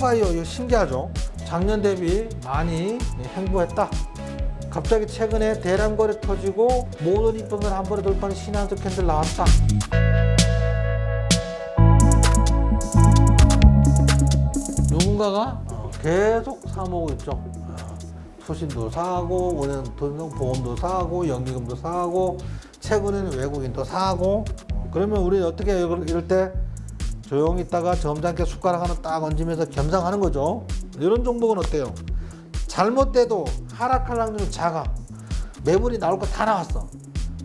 푸드바이오 이거 신기하죠? 작년 대비 많이 행보했다. 갑자기 최근에 대량 거래 터지고 모든 이쁜 걸한 번에 돌파하는 신한수 캔들 나왔다. 누군가가 어, 계속 사 모으고 있죠. 어, 투신도 사고, 원형 보험도 사고, 연기금도 사고, 최근에는 외국인도 사고. 어, 그러면 우리 어떻게 이럴 때 조용히 있다가 점잖게 숟가락 하나 딱 얹으면서 겸상하는 거죠. 이런 종목은 어때요? 잘못돼도 하락할 확률이 작아. 매물이 나올 거 다 나왔어.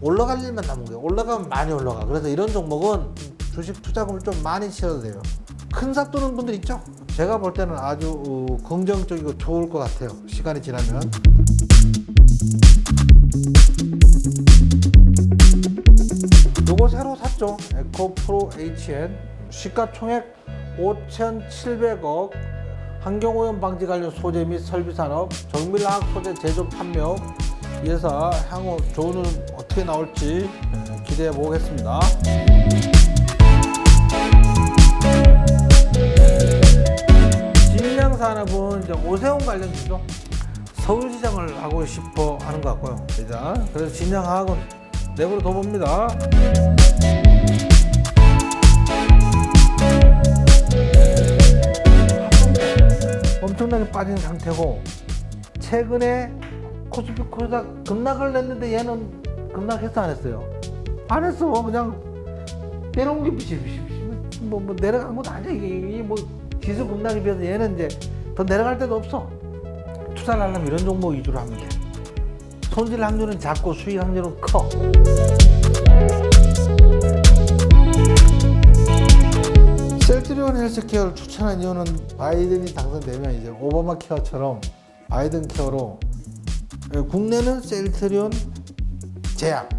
올라갈 일만 남은 거예요. 올라가면 많이 올라가. 그래서 이런 종목은 주식 투자금을 좀 많이 치셔도 돼요. 큰 삽 도는 분들 있죠? 제가 볼 때는 아주 어, 긍정적이고 좋을 것 같아요. 시간이 지나면. 요거 새로 샀죠. 에코 프로 HN. 시가총액 5,700억. 환경오염 방지 관련 소재 및 설비 산업, 정밀화학 소재 제조 판매업. 이 회사 향후 흐름 어떻게 나올지 예, 기대해 보겠습니다. 진량 산업은 이제 오세훈 관련 주죠. 서울시장을 하고 싶어 하는 것 같고요. 자, 그래서 진양학은 내부로 더 봅니다. 엄청나게 빠진 상태고 최근에 코스피 코스닥 급락을 냈는데 얘는 급락했어 안 했어요? 안 했어. 그냥 내려온 게 뭐, 뭐 내려간 것도 아니야. 이게 뭐 지수 급락에 비해서 얘는 이제 더 내려갈 데도 없어. 투자를 하려면 이런 종목 위주로 하면 돼. 손실 확률은 작고 수익 확률은 커 셀트리온 헬스케어를 추천한 이유는 바이든이 당선되면 이제 오바마 케어처럼 바이든 케어로 국내는 셀트리온 제약,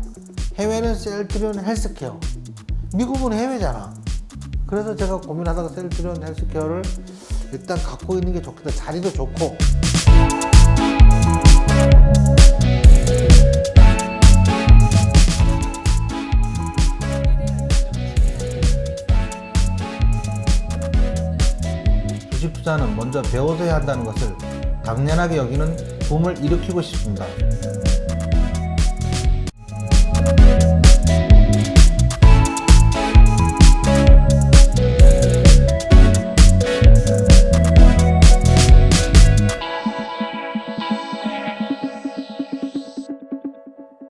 해외는 셀트리온 헬스케어. 미국은 해외잖아. 그래서 제가 고민하다가 셀트리온 헬스케어를 일단 갖고 있는 게 좋겠다. 자리도 좋고. 주식 투자는 먼저 배워서야 한다는 것을 당연하게 여기는 붐을 일으키고 싶습니다.